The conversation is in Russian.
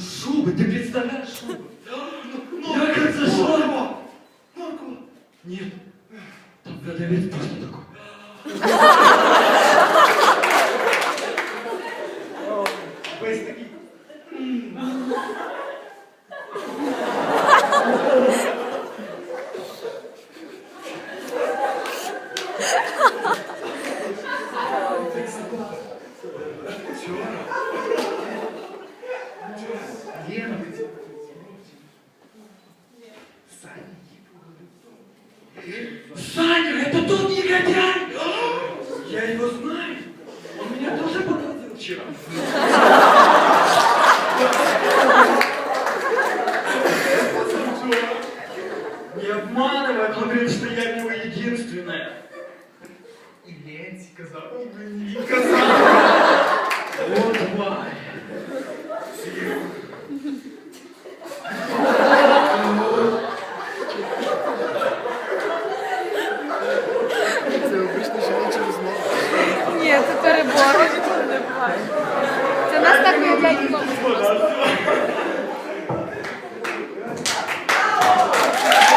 шуби, ти представляєш шуби? Ну, Як це що? Нарко! Нарко! Нет, там продавец просто такой. Весь такий. Лена, Саня, это тот негодяй! Я его знаю. Он меня тоже подводил вчера. Не обманывай, он говорит, что я его единственная. І Ленці казав, і мені казав. Вот тварь. Це обична жіноча розмова. Ні, це перебор. Не буває. Це нас так уявляють. Вона